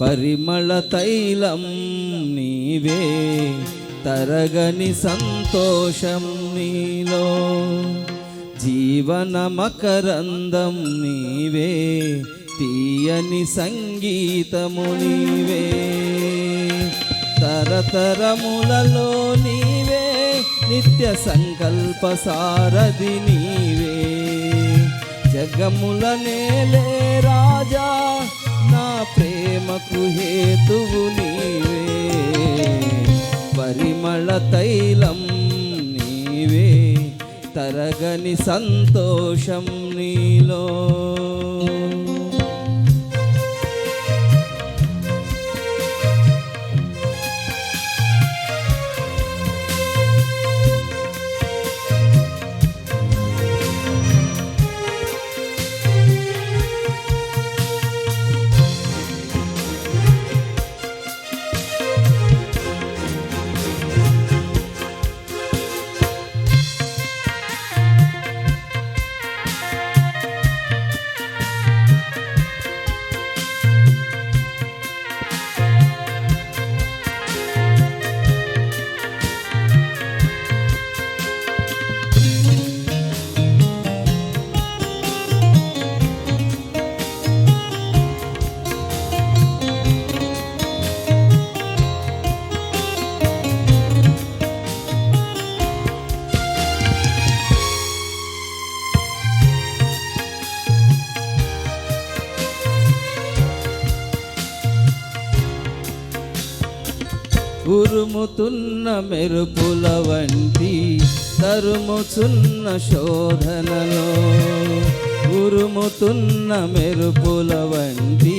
పరిమళ తైలం నీవే తరగని సంతోషం నీలో. జీవన మకరందం నీవే తీయని సంగీతము నీవే. తరతరములలో నీవే నిత్య సంకల్ప సారథి నీవే. జగముల నేలే రాజా ప్రేమకు హేతువు నీవే. పరిమళ తైలం నీవే. తరగని సంతోషం నీలో ఉరుముతున్న మెరుపుల వంటి తరుముచున్న శోధనలో ఉరుముతున్న మెరుపుల వంటి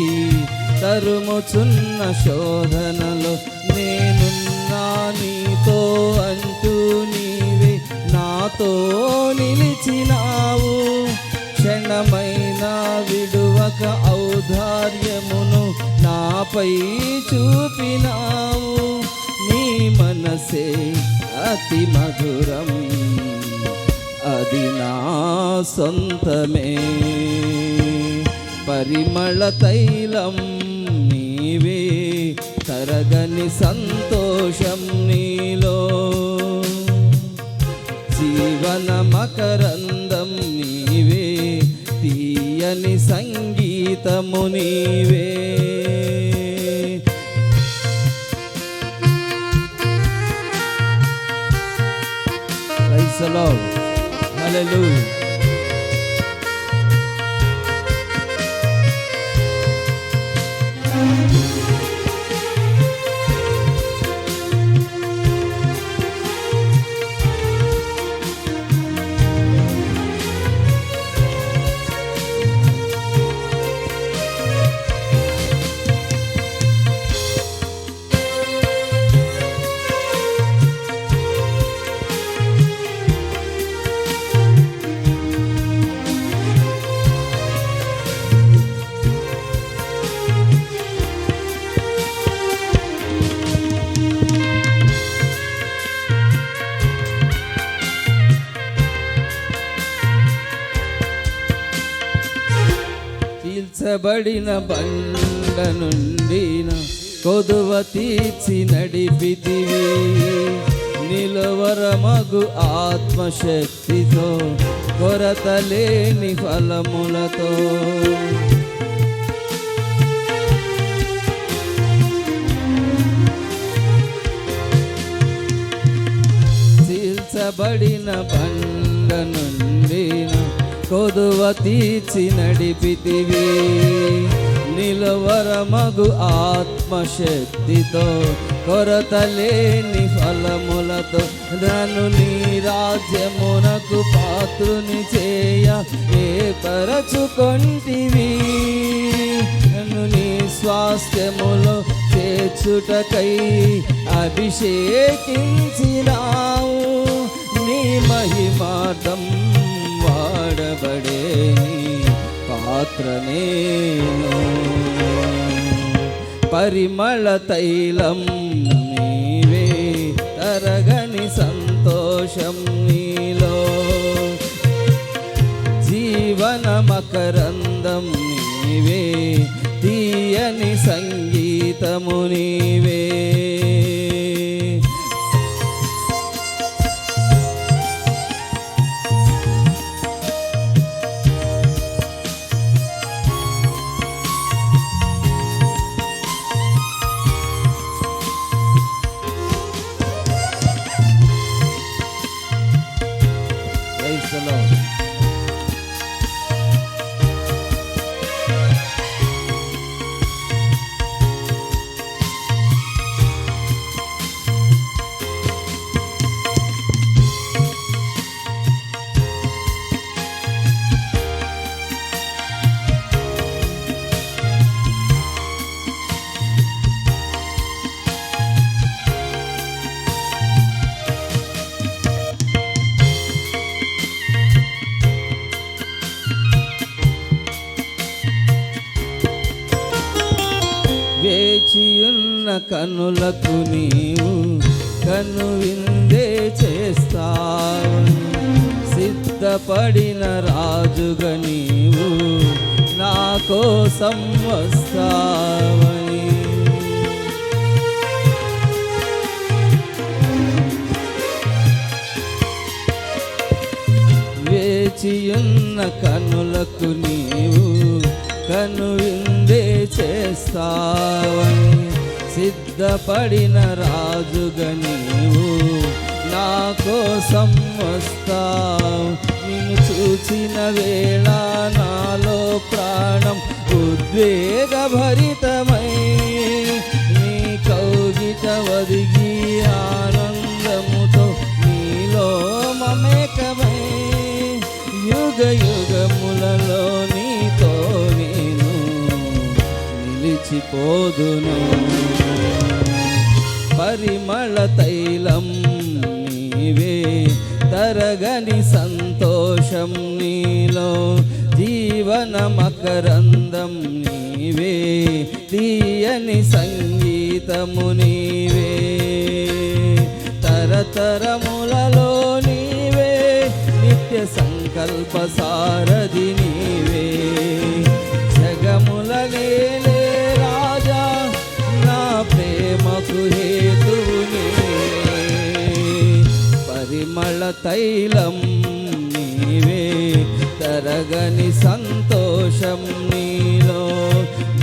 తరుముచున్న శోధనలో నేనున్నా నీతో అంటూ నీవే నాతో నిలిచినావు. క్షణమైన విడువక ఔదార్యమును నాపై చూపినావు. నీ మనసే అతి మధురం. అది నా సొంతమే. పరిమళ తైలం నీవే. తరగని సంతోషం నీలో. జీవన మకరందం నీవే. తీయని సంగీతము నీవే Praise the Lord. Hallelujah. చీల్చబడిన బండ నుండి కొదువ తీర్చి నడిపితివి. నిలవరమగు ఆత్మశక్తితో కొరత లేని ఫలములతో. చీల్చబడిన బండ నుండి కొదువ తీర్చి నడిపితివి. నిలవరమగు ఆత్మశక్తితో కొరత లేని ఫలములతో నన్ను నీ రాజ్యమునకు పాత్రుని చేయ ఏర్పరచుకొంటివి. నన్ను నీ స్వాస్థ్యములో చేర్చుటకై అభిషేకించినావు. నీ మహిమార్థం వాడబడే నీ పాత్ర నేను పరిమళ తైలం నీవే తరగని సంతోషం నీలో. జీవన మకరందం నీవే తీయని సంగీతము నీవే. కనులకు నీవు కను విందే సిద్ధపడిన రాజుగా నీవు నా కోసం వస్తావని. వేచియున్న కనులకు నీవు కను విందే చేస్తావని. సిద్ధపడిన రాజుగా నీవు నా కోసం వస్తావు. నిన్ను చూసిన వేళ నాలో ప్రాణం ఉద్వేగభరితమై నీ కౌగిట వదిగి ఆనందముతో నీలో మమేకమై యుగ యుగములలో మరచిపోదును పరిమళ తైలం నీవే తరగని సంతోషం నీలో జీవన మకరందం నీవే తీయని సంగీతము నీవే. తరతరములలో నీవే నిత్య సంకల్ప సారథి నీవే. తైలం నీవే తరగని సంతోషం నీలో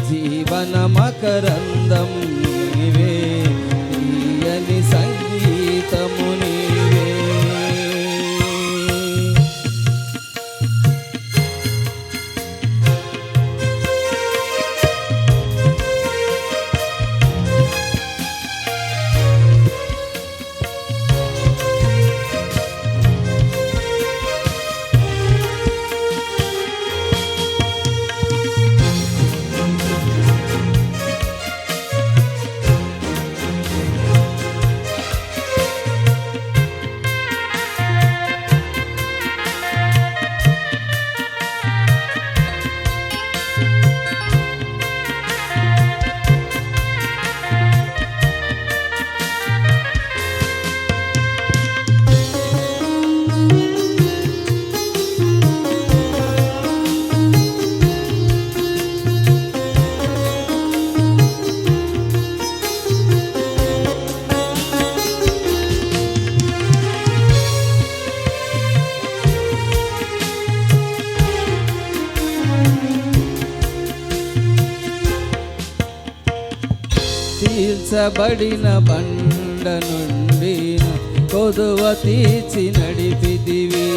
జీవన మకరందం తీర్చబడిన బండ నుండి కొదువ తీర్చి నడిపిదివి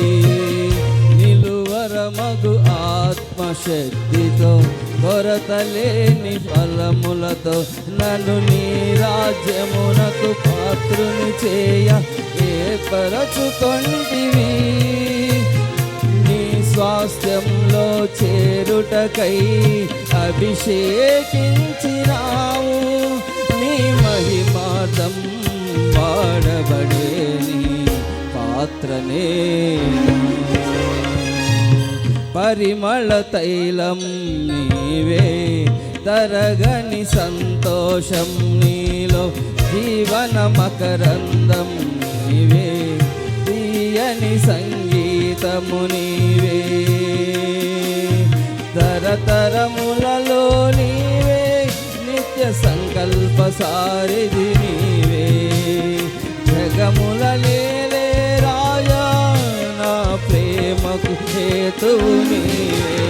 నిలువర మగు ఆత్మశక్తితో కొరత లేని ఫలములతో నన్ను నీ రాజ్యమునకు పాత్రుని చేయ ఏర్పరచుకొంటివి. నీ స్వాస్థ్యంలో చేరుటకై అభిషేకించినావు. నీ మహిమాతం వాడబడే నీ పాత్రనే. పరిమళ తైలం నీవే తరగని సంతోషం నీలో జీవన మకరందం నీవే తీయని సంగీతము నీవే. తరతరములలో నీ సంకల్ప సారిది నీవే. జగముల లేలే రాజా నా ప్రేమకు హేతువు నీవే.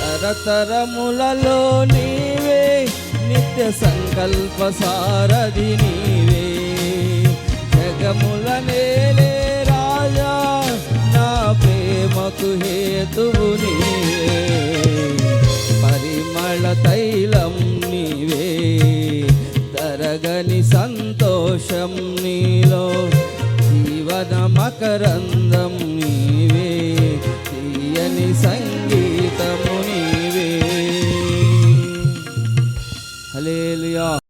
తరతరములలో నీవే నిత్య సంకల్ప సారది నీవే. జగముల నేలే రాజా నా ప్రేమకు హేతువు నీవే. సంతోషం నీలో జీవన మకరందం నీవే తీయని సంగీతము నీవే హల్లెలూయా